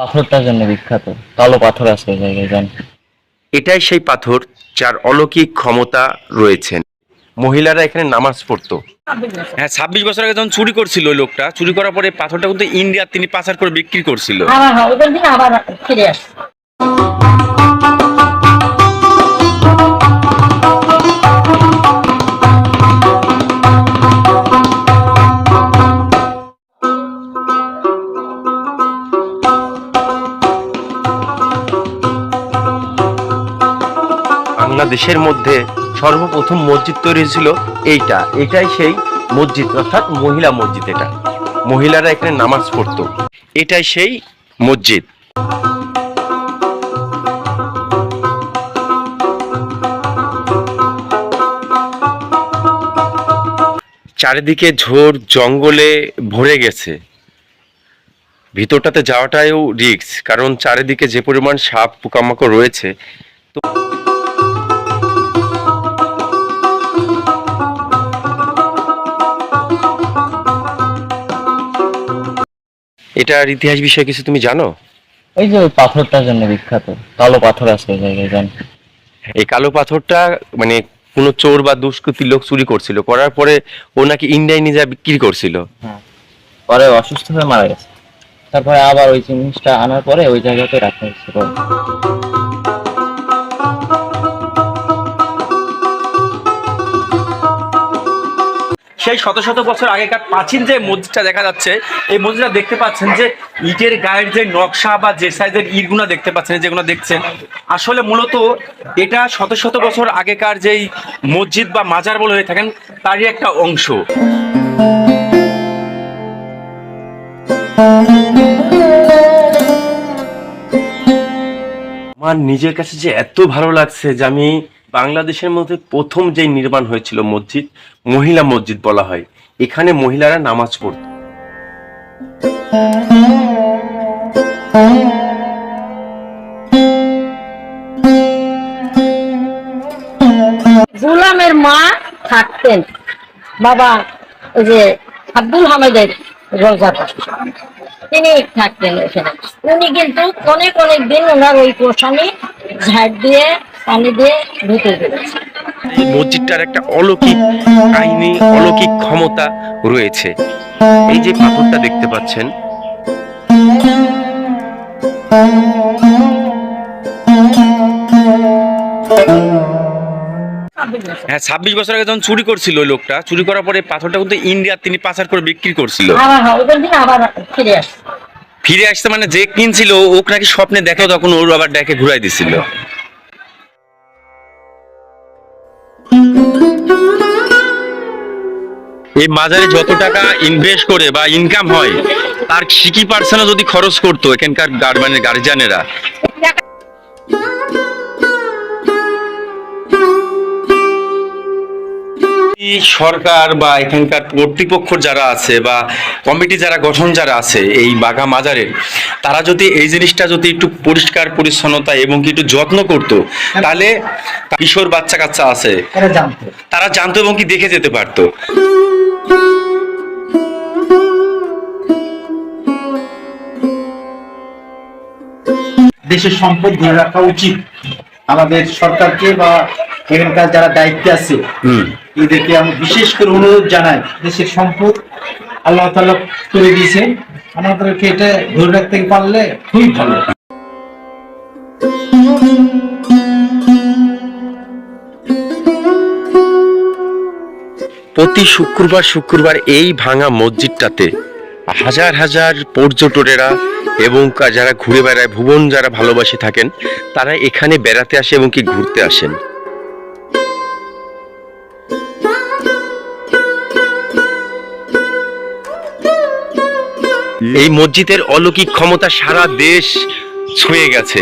পাথরটার জন্য বিখ্যাত। কালো পাথর আছে ওই জায়গায় জান। এটাই সেই পাথর যার অলৌকিক ক্ষমতা রয়েছে। মহিলারা এখানে নামাজ পড়তো। হ্যাঁ ছাব্বিশ বছর আগে যখন চুরি করছিল ওই লোকটা চুরি করার পরে পাথরটা কিন্তু ইন্ডিয়ার তিনি পাচার করে বিক্রি করছিল। বাংলাদেশের মধ্যে সর্বপ্রথম মসজিদ তৈরি হয়েছিল এইটা। এটাই সেই মসজিদ, অর্থাৎ মহিলা মসজিদ এটা। মহিলারা এখানে নামাজ পড়তো। এটাই সেই মসজিদ। চারিদিকে ঝোর, জঙ্গলে ভরে গেছে। ভিতরটাতে যাওয়াটাও রিক্স কারণ চারিদিকে যে পরিমাণ সাপ, পোকামাকড় রয়েছে এটার ইতিহাস বিষয়ে কিছু তুমি জানো? ওই যে ওই পাথরটার জন্য বিখ্যাত। কালো পাথর আছে ওই জায়গায় জান? এই কালো পাথরটা মানে কোনো চোর বা দুষ্কৃতি লোক চুরি করছিল। করার পরে ও নাকি ইন্ডিয়ায় নিয়ে যা বিক্রি করছিল। হ্যাঁ। পরে অসুস্থ হয়ে মারা গেছে। তারপরে আবার ওই জিনিসটা আনার পরে ওই জায়গাতে রাখা হয়েছিল। সেই শত শত বছর আগেকার প্রাচীন যে মসজিদটা দেখা যাচ্ছে, এই মসজিদটা দেখতে পাচ্ছেন যে ইটের গায়ের যে নকশা বা যে সাইজের ইটগুলো দেখতে পাচ্ছেন যেগুলো দেখছেন, আসলে মূলত এটা শত শত বছর আগেকার যেই মসজিদ বা মাজার বলে হয়ে থাকেন, তারই একটা অংশ। আমার নিজের কাছে যে এত ভালো লাগছে যে আমি বাংলাদেশের মধ্যে প্রথম যে নির্মাণ হয়েছিল মসজিদ, মহিলা মসজিদ বলা হয়। এখানে মহিলারা নামাজ পড়ত। গুলামের মা থাকতেন। বাবা ওই যে আব্দুল হামিদের রোজা তিনি থাকতেন এখানে। উনি কিন্তু অনেক অনেক দিন ওনার ওই কোষানি ঝাড় দিয়ে পানি দিয়ে ধুতে দিয়েছে এই মসজিদটার একটা অলৌকিক কাহিনী অলৌকিক ক্ষমতা রয়েছে। এই যে পাথরটা দেখতে পাচ্ছেন হ্যাঁ ছাব্বিশ বছর আগে যখন চুরি করছিল ওই লোকটা চুরি করার পরে পাথরটা কিন্তু ইন্ডিয়া তিনি পাচার করে বিক্রি করছিল। ফিরে আসে। আসতে মানে যে কিনছিল ওকে নাকি স্বপ্নে দেখেও তখন ওর আবার ডেকে ঘুরাই দিছিল। এই বাজারে যত টাকা ইনভেস্ট করে বা ইনকাম হয়, তার সিকি পার্সেন্ট যদি খরচ করতো এখানকার গার্মেন্টের মানে গার্জিয়ানেরা সরকার বা এখানকার কর্তৃপক্ষ যারা আছে বা কমিটি যারা গঠন যারা আছে এই বাঘা মাজারের তারা যদি এই জিনিসটা যদি একটু পরিষ্কার পরিচ্ছন্নতা এবং কি একটু যত্ন করতো তাহলে কিশোর বাচ্চা কাচ্চা আছে। তারা জানতো এবং কি দেখে যেতে পারতো। দেশের সম্পদ ধরে রাখা উচিত। আমাদের সরকারকে বা এখানকার যারা দায়িত্বে আছে হুম। এদেরকে আমি বিশেষ করে অনুরোধ জানাই, দেশের সম্পদ আল্লাহ তাআলা করে দিয়েছেন। আমাদেরকে এটা ধরে রাখতে পারলে খুবই ভালো। প্রতি শুক্রবার শুক্রবার এই ভাঙা মসজিদটাতে হাজার হাজার পর্যটকেরা এবং যারা ঘুরে বেড়ায়, ভুবন যারা ভালোবাসে থাকেন, তারা এখানে বেড়াতে আসে এবং কি ঘুরতে আসেন। এই মসজিদের অলৌকিক ক্ষমতা সারা দেশ ছুঁয়ে গেছে।